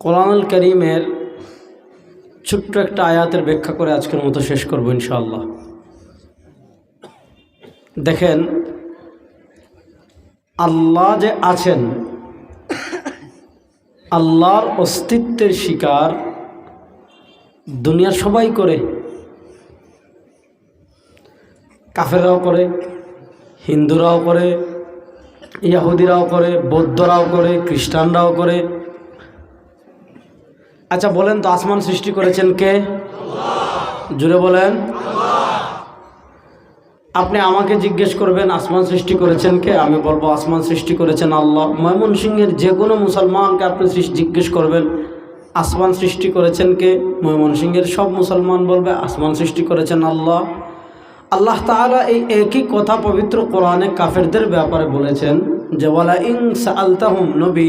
কোরআনুল করিমের ছোট্ট একটা আয়াতের ব্যাখ্যা করে আজকের মতো শেষ করব ইনশাআল্লাহ। দেখেন, আল্লাহ যে আছেন, আল্লাহর অস্তিত্বের শিকার দুনিয়ার সবাই করে কাফেরাও করে, হিন্দুরাও করে, ইয়াহুদিরাও করে, বৌদ্ধরাও করে, খ্রিস্টানরাও করে আচ্ছা বলেন তো, আসমান সৃষ্টি করেছেন কে? জুড়ে বলেন। আপনি আমাকে জিজ্ঞেস করবেন, আসমান সৃষ্টি করেছেন কে? আমি বলব, আসমান সৃষ্টি করেছেন আল্লাহ। ময়মনসিংহের যে কোনো মুসলমানকে আপনি জিজ্ঞেস করবেন, আসমান সৃষ্টি করেছেন কে? ময়মনসিংহের সব মুসলমান বলবে, আসমান সৃষ্টি করেছেন আল্লাহ। আল্লাহ তাআলা এই একই কথা পবিত্র কোরআনে কাফেরদের ব্যাপারে বলেছেন যে ওয়ালা ইং আলতাহুম নবী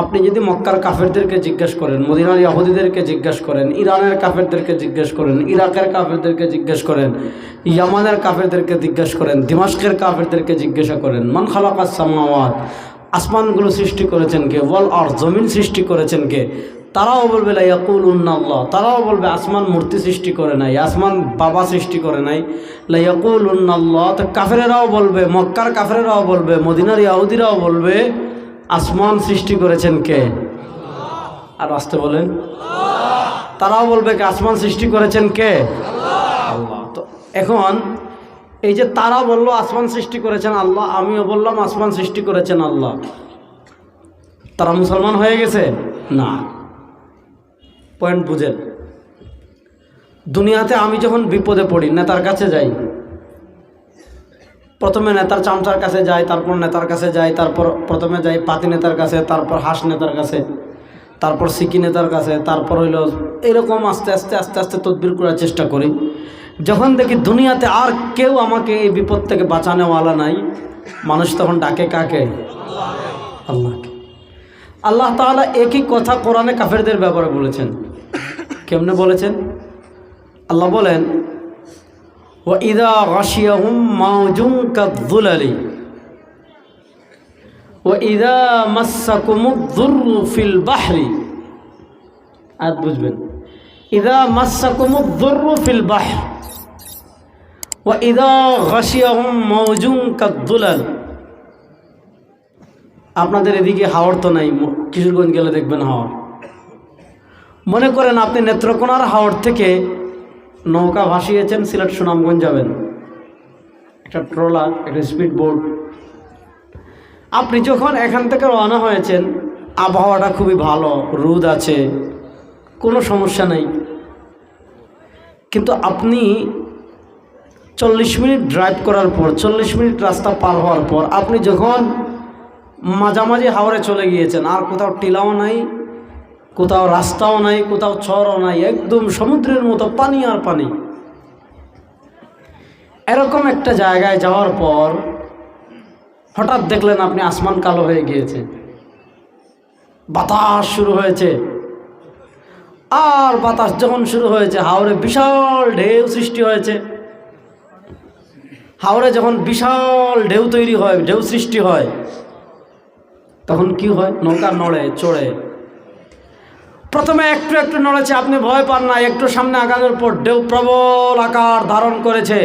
আপনি যদি মক্কার কাফেরদেরকে জিজ্ঞেস করেন, মদিনার ইয়াহুদিদেরকে জিজ্ঞেস করেন, ইরানের কাফেরদেরকে জিজ্ঞেস করেন, ইরাকের কাফেরদেরকে জিজ্ঞেস করেন, ইয়ামানের কাফেরদেরকে জিজ্ঞেস করেন, দিমাস্কের কাফেরদেরকে জিজ্ঞাসা করেন, মান খালাকাস সামাওয়াত আসমানগুলো সৃষ্টি করেছেন কে, ওয়াল আর জমিন সৃষ্টি করেছেন কে, তারাও বলবে লাইয়াকুল উন্নাল্লাহ তারাও বলবে, আসমান মূর্তি সৃষ্টি করে নাই, আসমান বাবা সৃষ্টি করে নাই লাইয়াকুল উন্নাল্লাহ তো কাফেরেরাও বলবে, মক্কার কাফেরেরাও বলবে, মদিনার ইয়াহুদিরাও বলবে আসমান সৃষ্টি করেছেন কে? আর আসতে বলেন। তারাও বলবে কে, আসমান সৃষ্টি করেছেন কে? আল্লাহ। তো এখন এই যে তারা বলল, আসমান সৃষ্টি করেছেন আল্লাহ, আমিও বললাম, আসমান সৃষ্টি করেছেন আল্লাহ। তারা মুসলমান হয়ে গেছে? না। পয়েন্ট বুঝেন। দুনিয়াতে আমি যখন বিপদে পড়ি, নেতার কাছে যাই প্রথমে নেতার চামচার কাছে যাই তারপর নেতার কাছে যাই তারপর প্রথমে যাই পাতি নেতার কাছে, তারপর হাঁস নেতার কাছে, তারপর সিকি নেতার কাছে, তারপর হইল এরকম আস্তে আস্তে আস্তে আস্তে তদবির করার চেষ্টা করি। যখন দেখি দুনিয়াতে আর কেউ আমাকে এই বিপদ থেকে বাঁচানোওয়ালা নাই, মানুষ তখন ডাকে কাকে? আল্লাহকে। আল্লাহ তাআলা একই কথা কোরআনে কাফেরদের ব্যাপারে বলেছেন। কেমনে বলেছেন? আল্লাহ বলেন ও ইদা গাশিয়াহুম মাউজুম কাযুলালি ও ইদা মাসাকুমুদ্দুররু ফিল বাহরি আয়াত বুঝবেন। ইদা মাসাকুমুদ্দুররু ফিল বাহর ও ইদা গাশিয়াহুম মাউজুম কাযুলাল আপনাদের এদিকে হাওড় তো নাই কিশোরগঞ্জ গেলে দেখবেন হাওড় মনে করেন আপনি নেত্রকোনার হাওড় থেকে নৌকা ভাসিয়েছেন, সিলেট সুনামগঞ্জ যাবেন। একটা ট্রলার, একটা স্পিড বোট আপনি যখন এখান থেকে রওনা হয়েছেন, আবহাওয়াটা খুবই ভালো, রোদ আছে, কোনো সমস্যা নেই। কিন্তু আপনি চল্লিশ মিনিট ড্রাইভ করার পর, চল্লিশ মিনিট রাস্তা পার হওয়ার পর, আপনি যখন মাঝামাঝি হাওড়ে চলে গিয়েছেন, আর কোথাও টিলাও নাই কোথাও রাস্তাও নাই, কোথাও চরও নাই, একদম সমুদ্রের মতো পানি আর পানি। এরকম একটা জায়গায় যাওয়ার পর হঠাৎ দেখলেন আপনি আসমান কালো হয়ে গিয়েছে। বাতাস শুরু হয়েছে। আর বাতাস যখন শুরু হয়েছে হাওড়ে বিশাল ঢেউ সৃষ্টি হয়েছে। হাওড়ে যখন বিশাল ঢেউ তৈরি হয়, ঢেউ সৃষ্টি হয়, তখন কি হয়? নৌকা নড়ে, চড়ে। প্রথমে একটু একটু নড়েছে, আপনি ভয় পান না, একটু সামনে আগানোর পর ঢেউ প্রবল আকার ধারণ করেছে।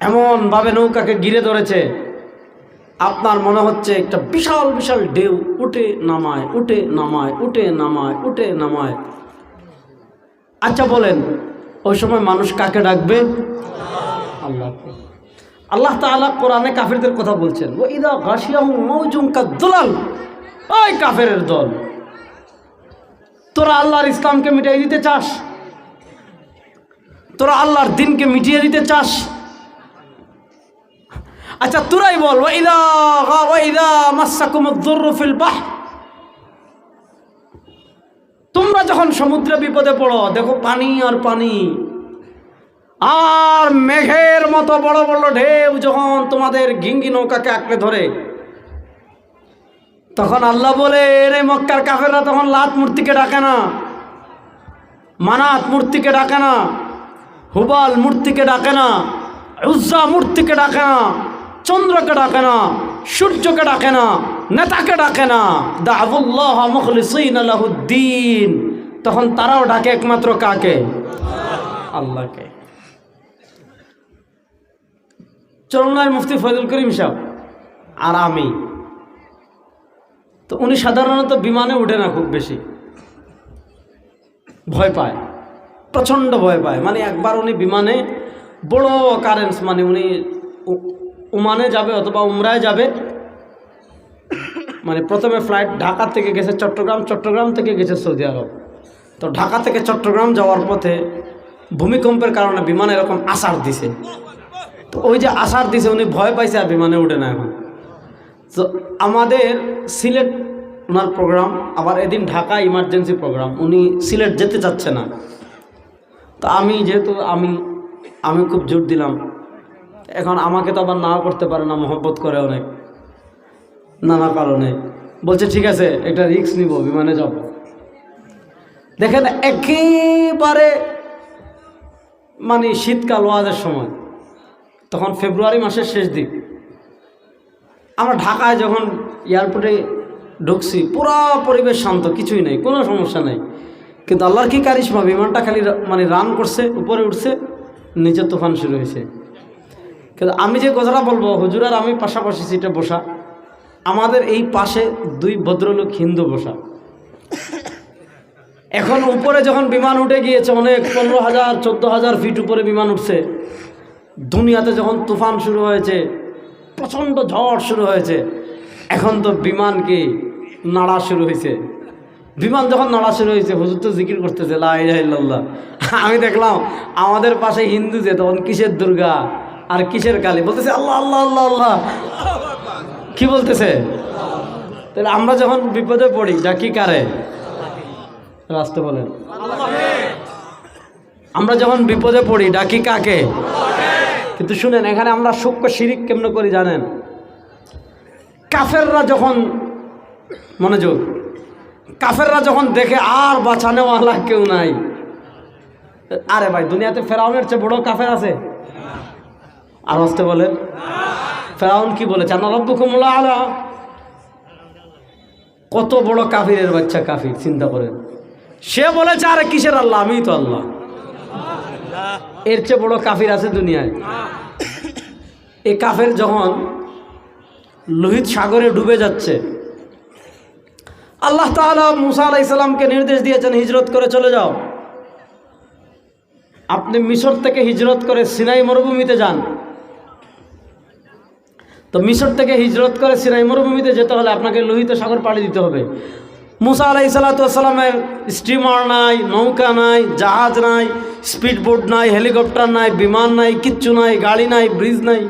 এমনভাবে নৌকাকে ঘিরে ধরেছে। আপনার মনে হচ্ছে একটা বিশাল বিশাল ঢেউ, উঠে নামায় উঠে নামায় উঠে নামায় উঠে নামায়। আচ্ছা বলেন, ওই সময় মানুষ কাকে ডাকবে? আল্লাহ। আল্লাহ তাআলা কোরআনে কাফেরদের কথা বলছেন ও ইদা গাশিয়াহু মৌজুম কাদ্দুলাল ওই কাফের দল। তোরা আল্লাহর ইসলামকে মিটিয়ে দিতে চাস? তোরা আল্লাহর দিনকে মিটিয়ে দিতে চাস? আচ্ছা তোরাই বল বাহর। তোমরা যখন সমুদ্রে বিপদে পড়ো, দেখো পানি আর পানি। আর মেঘের মতো বড় বড় ঢেউ যখন তোমাদের ঘিঙ্গি নৌকাকে আঁকড়ে ধরে তখন আল্লাহ বলে রে মক্কার কাফেররা তখন লাত মূর্তিকে ডাকে না। মানাত মূর্তিকে ডাকে না। হুবাল মূর্তিকে ডাকে না। উজ্জা মূর্তিকে ডাকে না। চন্দ্রকে ডাকে না। সূর্যকে ডাকে না। নেতাকে ডাকে না। দাবুল্লাহ মুখলিসিন আলাহুদ্দিন তখন তারাও ডাকে একমাত্র কাকে? আল্লাহকে। চরমনায় মুফতি ফজল করিম সাহেব, আর আমি। তো উনি সাধারণত বিমানে উঠে না খুব বেশি। ভয় পায়। প্রচণ্ড ভয় পায়। মানে একবার উনি বিমানে, বড় কারেন্স মানে উনি উ- ওমানে যাবে অথবা উমরায় যাবে। মানে প্রথমে ফ্লাইট ঢাকা থেকে গেছে চট্টগ্রাম চট্টগ্রাম থেকে গেছে সৌদি আরব। তো ঢাকা থেকে চট্টগ্রাম যাওয়ার পথে ভূমিকম্পের কারণে বিমান এরকম আসার দিছে। তো ওই যে আসার দিছে, উনি ভয় পাইছে আর বিমানে উঠে না এখন। তো আমাদের সিলেট ওনার প্রোগ্রাম আবার এদিন ঢাকা ইমার্জেন্সি প্রোগ্রাম উনি সিলেট যেতে চাচ্ছে না। তো আমি যেহেতু আমি আমি খুব জোর দিলাম। এখন আমাকে তো আবার না করতে পারে না, মহব্বত করে অনেক, নানা কারণে। বলছে, ঠিক আছে একটা রিস্ক নিব, বিমানে যাব। দেখেন, একেবারে মানে শীতকাল ওয়াজের সময়, তখন ফেব্রুয়ারি মাসের শেষ দিক। আমরা ঢাকায় যখন এয়ারপোর্টে ঢুকছি, পুরো পরিবেশ শান্ত, কিছুই নেই, কোনো সমস্যা নেই। কিন্তু আল্লাহর কি কারিশমা, বিমানটা খালি মানে রান করছে, উপরে উঠছে, নিচে তুফান শুরু হয়েছে। কিন্তু আমি যে কথাটা বলব, হুজুর আর আমি পাশাপাশি সিটে বসা। আমাদের এই পাশে দুই ভদ্রলোক হিন্দু বসা। এখন উপরে যখন বিমান উঠে গিয়েছে, অনেক পনেরো হাজার, চোদ্দ হাজার ফিট উপরে বিমান উঠছে। দুনিয়াতে যখন তুফান শুরু হয়েছে প্রচণ্ড ঝড় শুরু হয়েছে। এখন তো বিমান কি নাড়া শুরু হয়েছে? বিমান যখন নাড়া শুরু হয়েছে, হুজুর তো জিকির করতেছে লাইল্লাহ আমি দেখলাম, আমাদের পাশে হিন্দু যে, তখন কিসের দুর্গা আর কিসের কালী? বলতেছে, আল্লাহ আল্লাহ আল্লাহ আল্লাহ। কি বলতেছে? তাহলে আমরা যখন বিপদে পড়ি, যা কি কারে? রাস্তা বলেন। আমরা যখন বিপদে পড়ি, ডাকি কাকে? কিন্তু শুনেন, এখানে আমরা সূক্ষ্ম শিরিক কেমন করি জানেন? কাফেররা যখন মনোযোগ, কাফেররা যখন দেখে আর বাঁচানোওয়ালা কেউ নাই, আরে ভাই, দুনিয়াতে ফেরাউনের চেয়ে বড় কাফের আছে? আর আসতে বলেন ফেরাউন কি বলেছে? আনা রব্বুকুমুল্লাহ আলা কত বড় কাফিরের বাচ্চা কাফির, চিন্তা করেন। সে বলেছে, আরে কিসের আল্লাহ? আমিই তো আল্লাহ। এর চেয়ে বড় কাফির আছে দুনিয়ায়। এই কাফের যখন লোহিত সাগরে ডুবে যাচ্ছে, আল্লাহ তাআলা মুসা আলাইসাল্লামকে নির্দেশ দিয়েছেন, হিজরত করে চলে যাও। আপনি মিশর থেকে হিজরত করে সিনাই মরুভূমিতে যান। তো মিশর থেকে হিজরত করে সিনাই মরুভূমিতে যেতে হলে আপনাকে লোহিত সাগর পাড়ি দিতে হবে। মুসা আলাই সাল্লাতামের স্টিমার নাই, নৌকা নাই, জাহাজ নাই স্পিড বোট নাই, হেলিকপ্টার নাই, বিমান নাই, কিচ্ছু নাই, গাড়ি নাই, ব্রিজ নাই।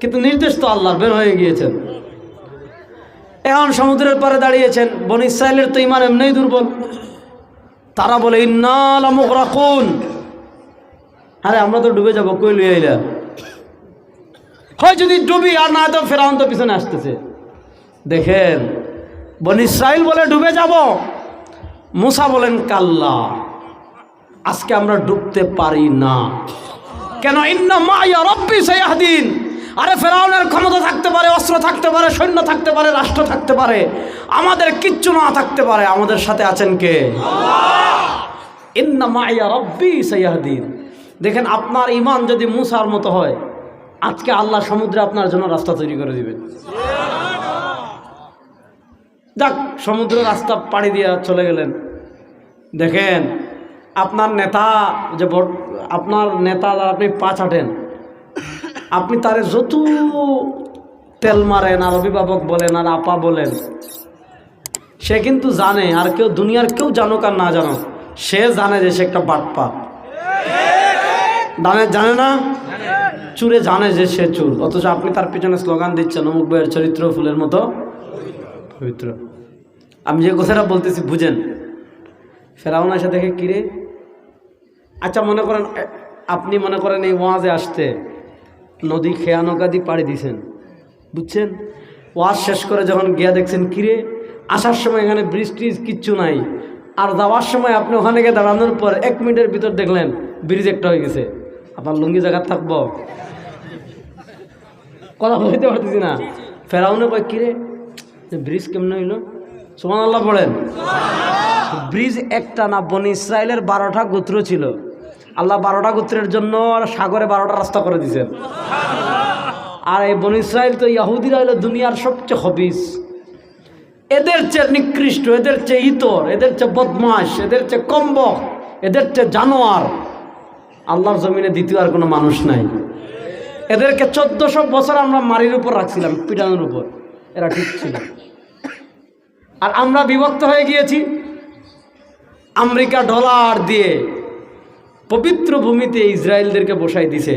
কিন্তু নির্দেশ তো আল্লাহর, বের হয়ে গিয়েছেন। এখন সমুদ্রের পারে দাঁড়িয়েছেন। বন ইসরায়েলের তো ইমান এমনিই দুর্বল। তারা বলে ইন্নাল রাখুন আরে, আমরা তো ডুবে যাব, কই আইলা? হয় যদি ডুবি আর না তো ফেরাউন তো পিছনে আসতেছে। দেখেন বন ইসরায়েল বলে ডুবে যাব। মুসা বলেন, কাল্লা, আজকে আমরা ডুবতে পারি না। কেন? সাইয়াহদিন আরে, ফেরাউনের ক্ষমতা থাকতে পারে, অস্ত্র থাকতে পারে, সৈন্য থাকতে পারে, রাষ্ট্র থাকতে পারে, আমাদের কিচ্ছু না থাকতে পারে। আমাদের সাথে আছেন কে? ইন্না মাইয়া রব্বি সাইয়াহদিন দেখেন, আপনার ইমান যদি মুসার মতো হয়, আজকে আল্লাহ সমুদ্রে আপনার জন্য রাস্তা তৈরি করে দিবেন। যাক সমুদ্র রাস্তা পাড়ি দিয়ে চলে গেলেন। দেখেন, আপনার নেতা যে আপনার নেতা আপনি পা চাটেন আপনি তারে যত তেল মারেন, আর অভিভাবক বলেন, আর আপা বলেন, সে কিন্তু জানে, আর কেউ দুনিয়ার কেউ জানুক আর না জানুক, সে জানে যে সে একটা বাটপা। জানে জানে না, চুরে জানে যে সে চুর। অথচ আপনি তার পিছনে স্লোগান দিচ্ছেন, অমুক বইয়ের চরিত্র ফুলের মতো। পবিত্র। আমি যে কথাটা বলতেছি, বুঝেন? ফেরাউন এসে দেখে কিরে আচ্ছা মনে করেন আপনি মনে করেন এই ওয়াজে আসতে নদী খেয়া নৌকা দিয়ে পাড়ি দিছেন। বুঝছেন? ওয়াজ শেষ করে যখন গিয়া দেখছেন কিরে আসার সময় এখানে ব্রিজ কিচ্ছু নাই। আর যাওয়ার সময় আপনি ওখানে গিয়ে দাঁড়ানোর পর এক মিনিটের ভিতর দেখলেন, ব্রিজ একটা হয়ে গেছে। আপনার লুঙ্গি জায়গা থাকব। কথা বলতে পারতেছি না। ফেরাউনে কয় কিরে ব্রিজ কেমন হইল? সুমান আল্লাহ পড়েন ব্রিজ একটা না বনি ইসরায়েলের বারোটা গোত্র ছিল। আল্লাহ বারোটা গোত্রের জন্য সাগরে বারোটা রাস্তা করে দিয়েছেন। আর এই বনি ইসরায়েল তো ইয়াহুদিরা হলো দুনিয়ার সবচেয়ে হবিস। এদের চেয়ে নিকৃষ্ট এদের চেয়ে ইতর এদের চেয়ে বদমাস এদের চেয়ে কম্বক এদের চেয়ে জানোয়ার। আল্লাহর জমিনে দ্বিতীয় আর কোনো মানুষ নাই। এদেরকে চোদ্দশো বছর আমরা মারির উপর রাখছিলাম পিটানোর উপর। এরা ঠিক ছিল। আর আমরা বিভক্ত হয়ে গিয়েছি। আমেরিকা ডলার দিয়ে পবিত্র ভূমিতে ইসরায়েলদেরকে বসাই দিছে।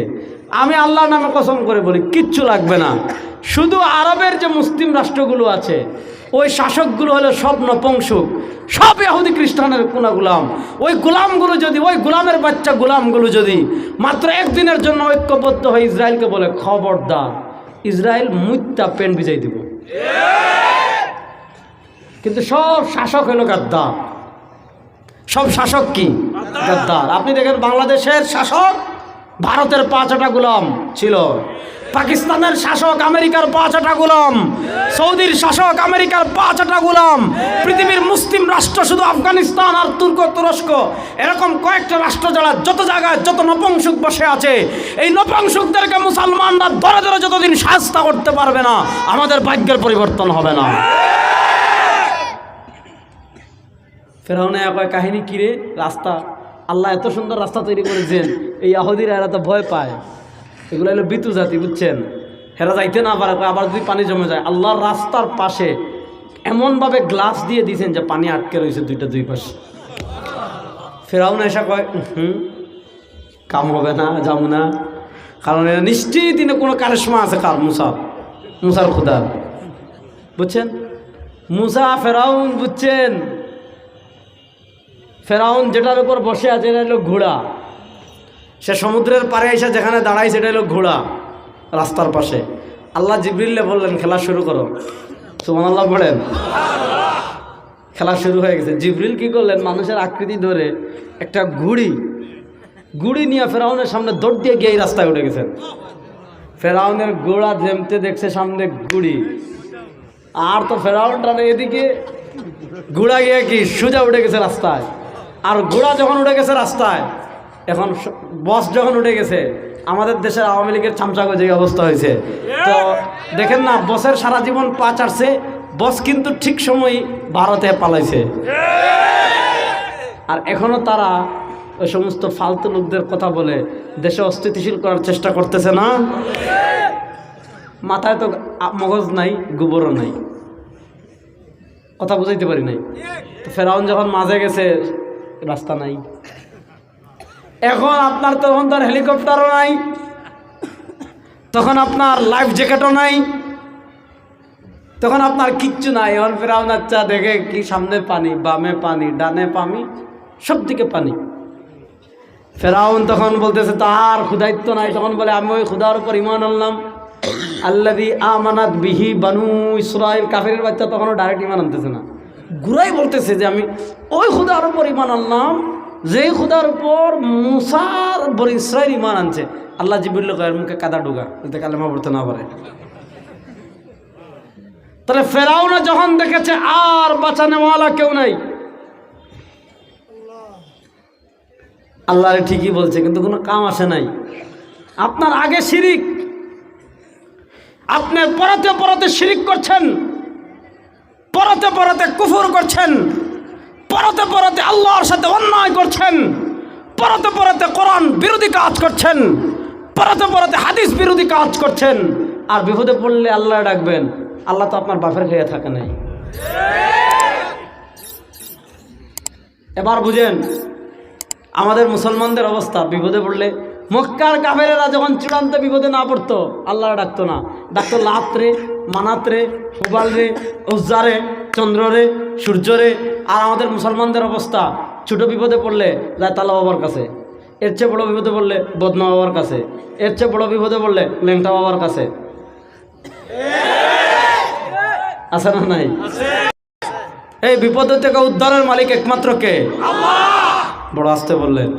আমি আল্লাহ নামে কসম করে বলি, কিচ্ছু লাগবে না। শুধু আরবের যে মুসলিম রাষ্ট্রগুলো আছে, ওই শাসকগুলো হলো সব নপংসুক। সব ইহুদি খ্রিস্টানের কোনা গুলাম। ওই গুলামগুলো যদি, ওই গুলামের বাচ্চা গুলামগুলো যদি মাত্র একদিনের জন্য ঐক্যবদ্ধ হয়ে ইসরায়েলকে বলে, খবরদার, ইসরায়েল মুত্যা পেন বিজয় দিব। কিন্তু সব শাসক হলো গাদ্দার। সব শাসক কি? গাদ্দার। আপনি দেখেন বাংলাদেশের শাসক, ভারতের পাঁচটা গোলাম ছিল। পাকিস্তানের শাসক আমেরিকার পাঁচটা গোলাম, সৌদির শাসক আমেরিকার পাঁচটা গোলাম, পৃথিবীর মুসলিম রাষ্ট্র শুধু আফগানিস্তান আর তুর্ক তুরস্ক এরকম কয়েকটা রাষ্ট্র যারা যত জায়গায় যত নপংসুক বসে আছে, এই নপংসুকদেরকে মুসলমানরা ধরে ধরে যতদিন শাস্তা করতে পারবে না, আমাদের ভাগ্যের পরিবর্তন হবে না। ফেরাউনে কয় কাহিনী কিরে রাস্তা। আল্লাহ এত সুন্দর রাস্তা তৈরি করেছেন, এই আহদিরা এরা তো ভয় পায়। এগুলো হলো বিতু জাতি, বুঝছেন? হেরা যাইতে না পারে, আবার যদি পানি জমে যায়, আল্লাহর রাস্তার পাশে এমনভাবে গ্লাস দিয়ে দিয়েছেন যে পানি আটকে রয়েছে দুইটা দুই পাশে। ফেরাউন এসা কয় হুম, কাম হবে না, যাব না। কারণ এরা নিশ্চয়ই দিনে কোনো কারিশমা আছে, কার মুসার মুসার খুদার বুঝছেন? মুসা, ফেরাউন, বুঝছেন? ফেরাউন যেটার উপর বসে আছে, এটা হলো ঘোড়া। সে সমুদ্রের পাড়ে এসে যেখানে দাঁড়ায় সেটা হলো ঘোড়া, রাস্তার পাশে। আল্লাহ জিবরিল্লে বললেন, খেলা শুরু করো। সুমান আল্লাহ পড়েন খেলা শুরু হয়ে গেছে। জিবরিল কি করলেন? মানুষের আকৃতি ধরে একটা ঘুড়ি গুড়ি নিয়ে ফেরাউনের সামনে দৌড় দিয়ে গিয়ে রাস্তায় উঠে গেছেন। ফেরাউনের গোড়া জেমতে দেখছে, সামনে গুড়ি। আর তো ফেরাউনটা নেই এদিকে। ঘোড়া গিয়ে কি? সোজা উঠে গেছে রাস্তায়। আর ঘোড়া যখন উঠে গেছে রাস্তায় এখন বস যখন উঠে গেছে, আমাদের দেশের আওয়ামী লীগের চামচাগো যে অবস্থা হয়েছে। তো দেখেন না বসের সারা জীবন পা চাটছে বস কিন্তু ঠিক সময় ভারতে পালাইছে। আর এখনও তারা ওই সমস্ত ফালতু লোকদের কথা বলে, দেশে অস্থিতিশীল করার চেষ্টা করতেছে না। মাথায় তো মগজ নাই, গোবরও নাই। কথা বুঝাইতে পারি নাই। তো ফেরাউন যখন মাঝে গেছে, রাস্তা নাই। এখন আপনার তখন তার হেলিকপ্টারও নাই, তখন আপনার লাইফ জ্যাকেটও নাই, তখন আপনার কিচ্ছু নাই। এখন ফেরাউন আচ্ছা দেখে কি সামনে পানি, বামে পানি, ডানে পানি সব দিকে পানি। ফেরাউন তখন বলতেছে তার ক্ষুদায়িত্ব নাই। তখন বলে, আমি ওই ক্ষুদার উপর ইমান আনলাম। আল্লাদি আমানাত বিহি বানু ইসরায়েল কাফেরের বাচ্চা তখনও ডাইরেক্ট ইমান আনতেছে না। গুরাই বলতেছে যে, আমি ওই খুদার উপর ইমান আনলাম যেই খুদার উপর মুসার উপর ইসরায়েল ইমান আনছে, আল্লাহ জিবুল্ল কয়ের মুখে কাদা ডুগা যাতে কালেমা পড়তে না পারে। তাহলে ফেরাউনা যখন দেখেছে, আর বাঁচানেওয়ালা কেউ নাই। আল্লাহ ঠিকই বলছে, কিন্তু কোনো কাম আসে নাই। আপনার আগে শিরিক। আপনি পরতে পরতে শিরিক করছেন, পরতে পরতে কুফুর করছেন। পরতে পরতে আল্লাহর সাথে অন্যায় করছেন। পরতে পরতে কোরআন বিরোধী কাজ করছেন। পরতে পরতে হাদিস বিরোধী কাজ করছেন। আর বিপদে পড়লে আল্লাহ ডাকবেন। আল্লাহ তো আপনার বাপের খেয়ে থাকে নাই। এবার বুঝেন, আমাদের মুসলমানদের অবস্থা, বিপদে পড়লে মক্কার কাফেরেরা যখন চূড়ান্ত বিপদে না পড়তো আল্লাহ ডাকতো না। ডাকতো লাত্রে মানাত্রে হুবালরে উজ্জারে চন্দ্ররে সূর্যরে আর আমাদের মুসলমানদের অবস্থা, ছোটো বিপদে পড়লে যায় তালা বাবার কাছে, এর চেয়ে বড়ো বিপদে পড়লে বদনা বাবার কাছে, এর চেয়ে বড়ো বিপদে পড়লে লেংটা বাবার কাছে। আছে না নাই? এই বিপদ থেকে উদ্ধারের মালিক একমাত্র কে? বড় আসতে বললেন।